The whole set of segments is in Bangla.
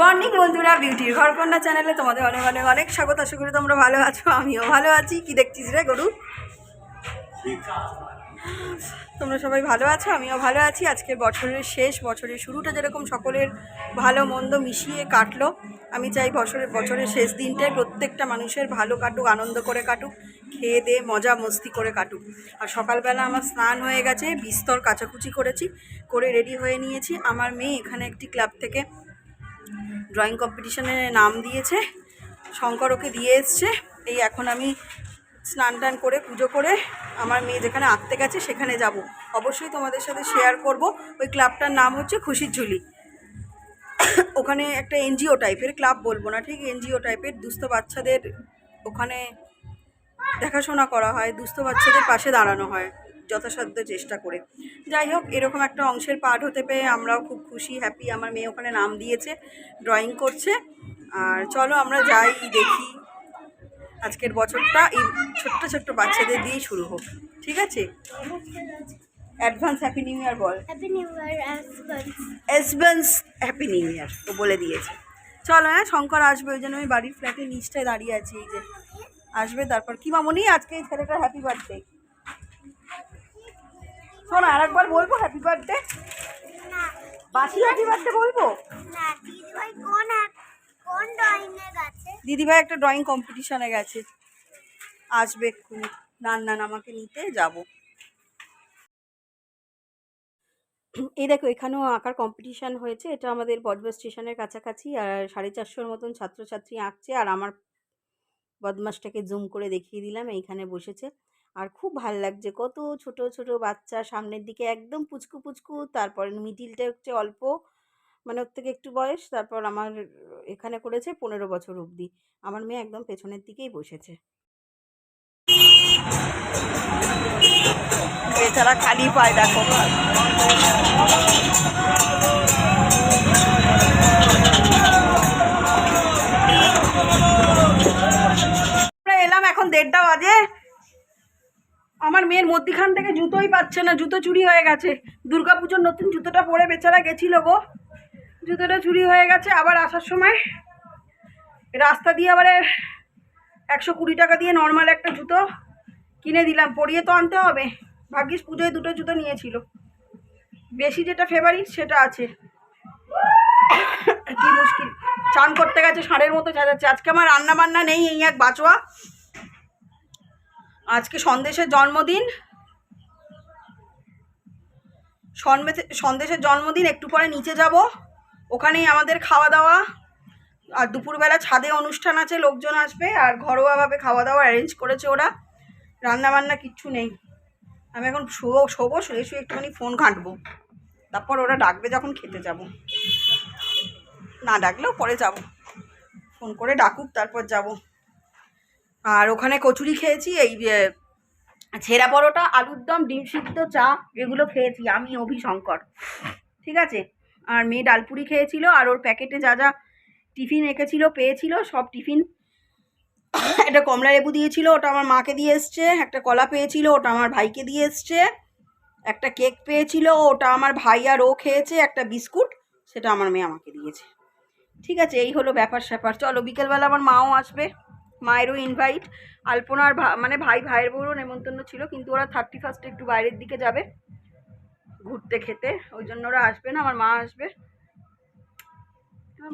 মর্নিং বন্ধুরা বিউটির ঘরকন্যা চ্যানেলে তোমাদের অনেক অনেক অনেক স্বাগত। আশা করি তোমরা ভালো আছো, আমিও ভালো আছি। কি দেখছিস রে গরু? তোমরা সবাই ভালো আছো? আমিও ভালো আছি। আজকে বছরের শেষ, বছরের শুরুটা যেরকম সকলের ভালো মন্দ মিশিয়ে কাটলো, আমি চাই বছরের বছরের শেষ দিনটায় প্রত্যেকটা মানুষের ভালো কাটুক, আনন্দ করে কাটুক, খেয়ে দিয়ে মজা মস্তি করে কাটুক। আর সকালবেলা আমার স্নান হয়ে গেছে, বিস্তর কাচাকুচি করেছি, করে রেডি হয়ে নিয়েছি। আমার মেয়ে এখানে একটি ক্লাব থেকে ড্রয়িং কম্পিটিশনে নাম দিয়েছে, শঙ্কর ওকে দিয়ে এসছে। এই এখন আমি স্নান টান করে পুজো করে আমার মেয়ে যেখানে আঁকতে গেছে সেখানে যাব। অবশ্যই তোমাদের সাথে শেয়ার করব। ওই ক্লাবটার নাম হচ্ছে খুশির ঝুলি। ওখানে একটা এনজিও টাইপের ক্লাব বলব না, ঠিক? এনজিও টাইপের দুস্থ বাচ্চাদের ওখানে দেখাশোনা করা হয়, দুস্থ বাচ্চাদের পাশে দাঁড়ানো হয়, যথাসাধ্য চেষ্টা করে। যাই হোক, এরকম একটা অংশের পার্ট হতে পেরে আমরাও খুব খুশি হ্যাপি আমার মেয়ে ওখানে নাম দিয়েছে ড্রয়িং করছে। আর চলো আমরা যাই, দেখি। আজকের বছরটা এই ছোট্ট ছোট্ট বাচ্চাদের দিয়েই শুরু হোক ঠিক আছে? অ্যাডভান্স হ্যাপি নিউ ইয়ার বল। Year, advance happy new year ও বলে দিয়েছে। চলো হ্যাঁ শঙ্কর আসবে ওই জন্য আমি বাড়ির ফ্ল্যাটের নিচটায় দাঁড়িয়ে আছি এই যে। আসবে তারপর। কি মামনি আজকে এই ছেলেটার হ্যাপি বার্থডে শোন আর একবার বলব হ্যাপি বার্থডে বাসি হ্যাপি বার্থডে বলব? না দিদিভাই কোন দিদিভাই একটা ড্রয়িং কম্পিটিশনে গেছে। আসবে এক্ষুনি। নান নান, আমাকে নিতে যাব। এই দেখো, এখানেও আঁকার কম্পিটিশান হয়েছে। এটা আমাদের বজবজ স্টেশনের কাছাকাছি, আর সাড়ে চারশোর মতন ছাত্রছাত্রী আঁকছে। আর আমার বদমাসটাকে জুম করে দেখিয়ে দিলাম, এইখানে বসেছে। আর খুব ভালো লাগছে, কত ছোট ছোট বাচ্চা সামনের দিকে একদম পুচকু পুচকু, তারপর মিডিলটা হচ্ছে অল্প। মানে ওর থেকে একটু বয়স, তারপর আমার এখানে করেছে পনেরো বছর অবধি। আমার মেয়ে একদম পেছনের দিকেই বসেছে। বেচারা খালি পায়, দেখো। এলাম এখন দেড়টা বাজে। আমার মেয়ের মধ্যিখান থেকে জুতোই পাচ্ছে না, জুতো চুরি হয়ে গেছে। দুর্গাপুজোর নতুন জুতোটা পরে বেচারা গেছিল গো। জুতোটা চুরি হয়ে গেছে, আবার আসার সময় রাস্তা দিয়ে আবার একশো কুড়ি টাকা দিয়ে নর্মাল একটা জুতো কিনে দিলাম, পরিয়ে তো আনতে হবে। ভাগ্যিস পুজোয় দুটো জুতো নিয়েছিল। বেশি যেটা ফেভারিট সেটা আছে। কি মুশকিল। চান করতে গেছে ষাঁড়ের মতো চেঁচাচ্ছে। আজকে আমার রান্না বান্না নেই এই এক বাঁচোয়া। আজকে সন্দেশের জন্মদিন। সন্দেশের জন্মদিন, একটু পরে নিচে যাব। ওখানেই আমাদের খাওয়া দাওয়া। আর দুপুরবেলা ছাদে অনুষ্ঠান আছে, লোকজন আসবে আর ঘরোয়াভাবে খাওয়া দাওয়া অ্যারেঞ্জ করেছে ওরা। রান্নাবান্না কিচ্ছু নেই। আমি এখন শুবো শোবো শুয়ে শুয়ে একটুখানি ফোন ঘাঁটবো। তারপর ওরা ডাকবে যখন খেতে যাব। না ডাকলেও পরে যাব। ফোন করে ডাকুক, তারপর যাব। আর ওখানে কচুরি খেয়েছি, এই ছেঁড়া পরোটা, আলুর দম, ডিম সিদ্ধ, চা, এগুলো খেয়েছি আমি, অভিশঙ্কর। ঠিক আছে? আর মেয়ে ডালপুরি খেয়েছিল আর ওর প্যাকেটে যা যা টিফিন রেখেছিল, পেয়েছিল, সব টিফিন। একটা কমলা লেবু দিয়েছিল, ওটা আমার মাকে দিয়ে এসছে। একটা কলা পেয়েছিল, ওটা আমার ভাইকে দিয়ে এসছে। একটা কেক পেয়েছিল, ওটা আমার ভাই আর ও খেয়েছে। একটা বিস্কুট, সেটা আমার মেয়ে আমাকে দিয়েছে। ঠিক আছে, এই হলো ব্যাপার স্যাপার। চলো, বিকেলবেলা আমার মাও আসবে। মায়েরও ইনভাইট আলপনার মানে ভাই, ভাইয়ের বউরও নেমন্তন্ন ছিল, কিন্তু ওরা থার্টি ফার্স্টে একটু বাইরের দিকে যাবে। ঘুরতে খেতে, ওই জন্য ওরা আসবে না, আমার মা আসবে।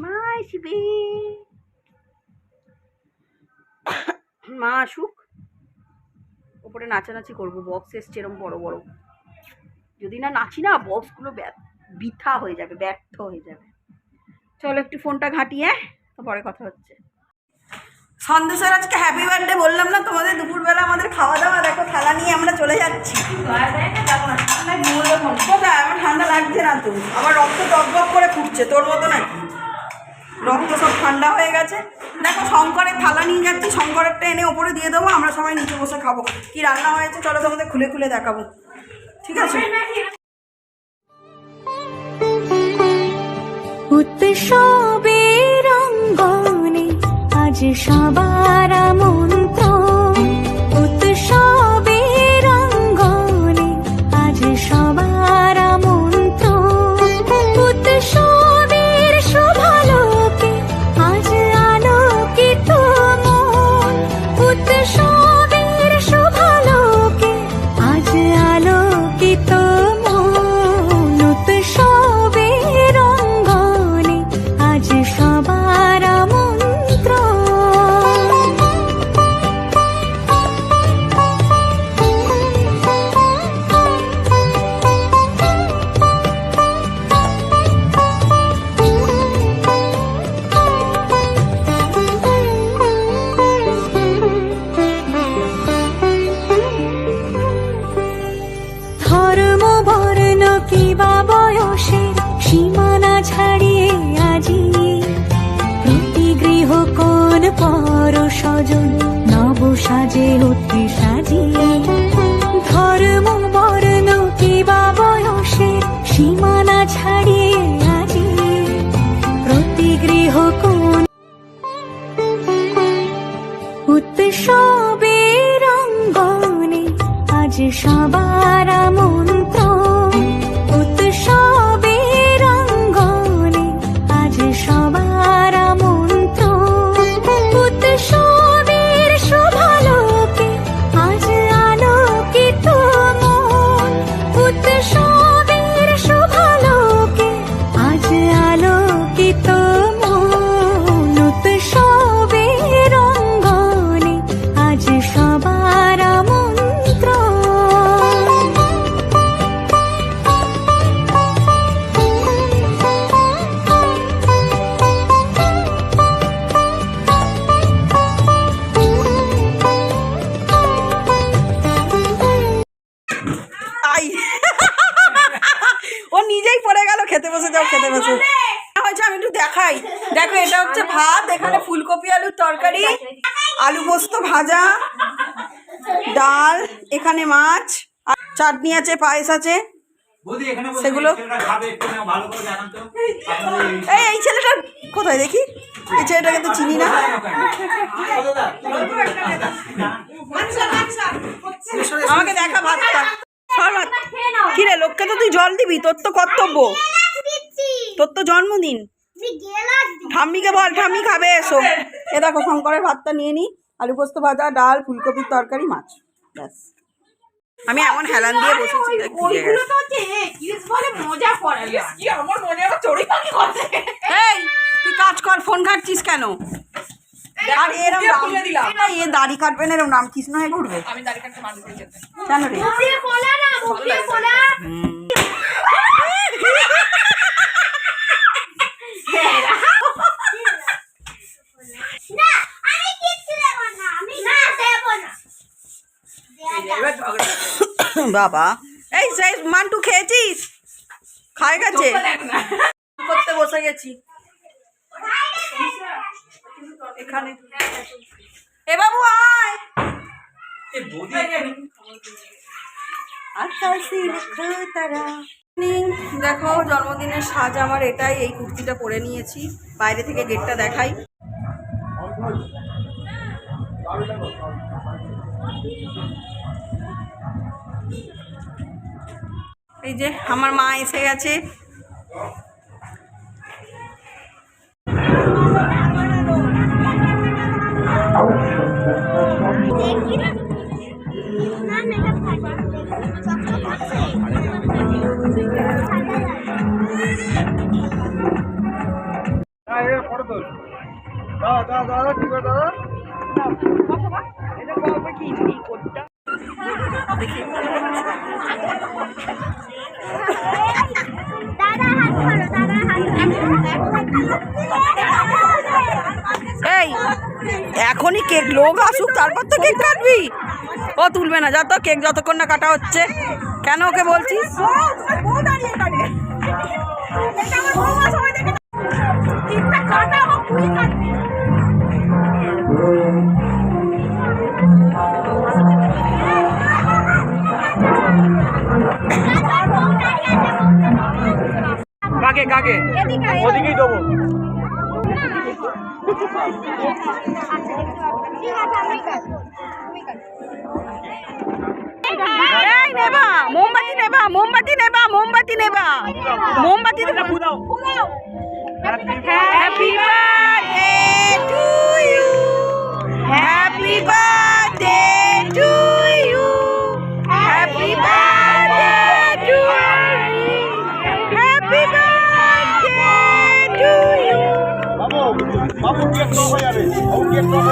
মা আসবে। মা আসুক। ওপরে নাচানাচি করব বক্স এসছে এরম বড় বড়। যদি না নাচি না বক্সগুলো বৃথা হয়ে যাবে, ব্যর্থ হয়ে যাবে। চলো একটু ফোনটা ঘাঁটিয়ে, তো পরে কথা হচ্ছে। সন্দেশের আজকে হ্যাপি বার্থডে বললাম না তোমাদের, দুপুরবেলা আমাদের খাওয়া দাওয়া দেখো, থালা নিয়ে আমরা চলে যাচ্ছি। কোথায়? আমার ঠান্ডা লাগছে না তো। আমার রক্ত টকবক করে ফুটছে, তোর মতো নাকি? রক্ত সব ঠান্ডা হয়ে গেছে। দেখো, শঙ্করের থালা নিয়ে যাচ্ছি, শঙ্করেরটা এনে ওপরে দিয়ে দেবো, আমরা সবাই নিচে বসে খাব। কি রান্না হয়েছে, চলো তোমাদের খুলে খুলে দেখাবো। ঠিক আছে? উৎসবে আজ সবার মন্ত্র আজ সবার ভাজা ডাল এখানে মাছ আর চাটনি আছে পায়েস আছে। সেগুলো- এই- এই ছেলেটা কোথায় দেখি? এই ছেলেটাকে তো চিনি না। আমাকে দেখা ভাতটা। কিরে লোককে তো তুই জল দিবি? তোর তো কর্তব্য। তোর তো জন্মদিন। ঠাম্মিকে বল ঠাম্মি খাবে এসো। এ দেখো শঙ্করের ভাতটা নিয়ে নি। আলু পোস্ত ভাজা ডাল ফুলকপির তরকারি মাছ। ব্যাস। আমি এমন হেলান দিয়ে বসেছি। এই তুই কাজ কর ফোন ঘাটছিস কেন? আর এরম রাম- এই, এ দাড়ি কাটবে না এরম রামকৃষ্ণ হয়ে ঘুরবে। কেন রে? হুম। বাবা। এই সেই মান্টু খেয়েছিস? খায় গেছে? করতে বসে গেছি। এখানে। এ বাবু আয়। তারা। দেখো জন্মদিনের সাজ আমার এটাই এই কুর্তিটা পরে নিয়েছি। বাইরে থেকে গেটটা দেখাই। এই যে আমার মা এসে গেছে দাদা এই এখনই কেক লোক আসুক তারপর তো কেক কাটবি। ও তুলবে না যত কেক যতক্ষণ না কাটা হচ্ছে। কেন ওকে বলছিস? কাকে কাকে? ওদিকেই দেবো। নেবা মোমবাতি নেবা মোমবাতি নেবা মোমবাতি নেবা। মোমবাতি নেবা। Happy birthday to you happy birthday to you Babu cake তো হয়ে যাবে বাবু কেক তো হয়ে যাবে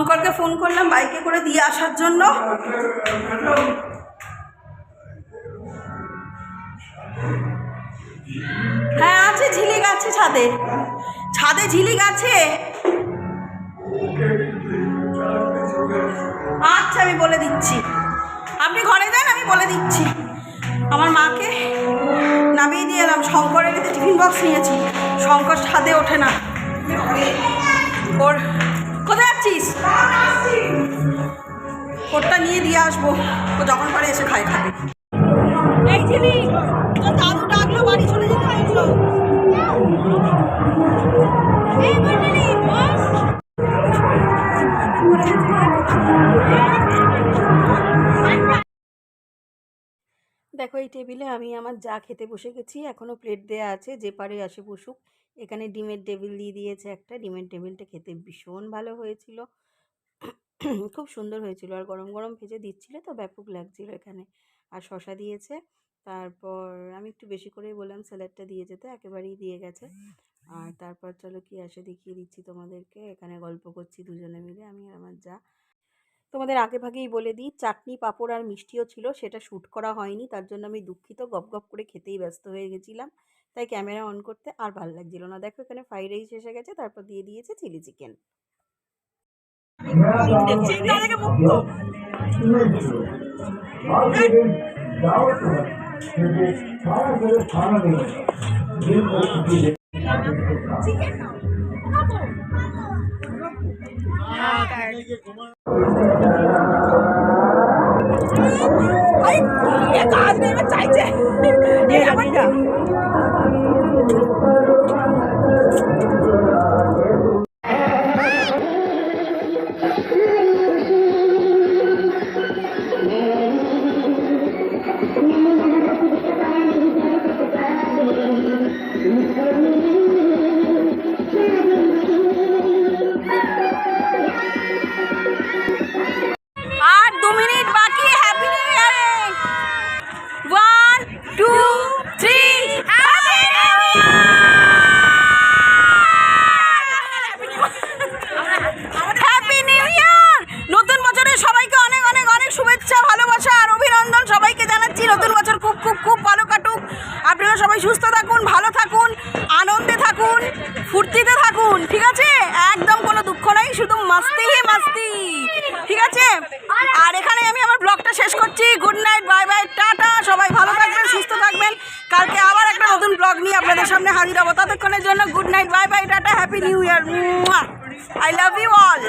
শঙ্করকে ফোন করলাম বাইকে করে দিয়ে আসার জন্য। হ্যাঁ আছে, ঝিলিক আছে ছাদে। ছাদে ঝিলিক আছে। আচ্ছা আমি বলে দিচ্ছি। আপনি ঘরে যান, আমি বলে দিচ্ছি। আমার মাকে নামিয়ে দিয়ে এলাম। শঙ্করের টিফিন বক্স নিয়েছি। শঙ্কর ছাদে ওঠে না। ওর যাচ্ছিস ওরটা নিয়ে দিয়ে আসব। ও যখন পারে এসে খাই খাবে। এই ছিলি তোর দাদু ডাকলো বাড়ি চলে যেতে দেখো এই টেবিলে আমি আমার যা খেতে বসে গেছি এখনও প্লেট দেয়া আছে যে পারে আসে বসুক। এখানে ডিমের টেবিল দিয়ে দিয়েছে একটা। ডিমের টেবিলটা খেতে ভীষণ ভালো হয়েছিল। খুব সুন্দর হয়েছিল। আর গরম গরম ভেজে দিচ্ছিল তো, ব্যাপক লাগছিল এখানে। আর শশা দিয়েছে। তারপর আমি একটু বেশি করেই বললাম, স্যালাডটা দিয়ে যেতে, একেবারেই দিয়ে গেছে। আর তারপর চলো কি আসে দেখিয়ে দিচ্ছি তোমাদেরকে। এখানে গল্প করছি দুজনে মিলে, আমি আর আমার যা। তোমাদের আগে ভাগেই বলে দিই, চাটনি, পাঁপড় আর মিষ্টিও ছিল, সেটা শ্যুট করা হয়নি। তার জন্য আমি দুঃখিত, গপ গপ করে খেতেই ব্যস্ত হয়ে গেছিলাম। তাই ক্যামেরা অন করতে আর ভালো লাগছিল না দেখো এখানে ফ্রাইড রাইস এসে গেছে তারপর দিয়ে দিয়েছে চিলি চিকেন চাইছে ঠিক আছে? আর এখানে আমি আমার ব্লগটা শেষ করছি। Good night bye bye tata. সবাই ভালো থাকবেন, সুস্থ থাকবেন। কালকে আবার একটা নতুন ব্লগ নিয়ে আপনাদের সামনে হাজির হব। ততক্ষণের জন্য good night bye bye tata happy new year I love you all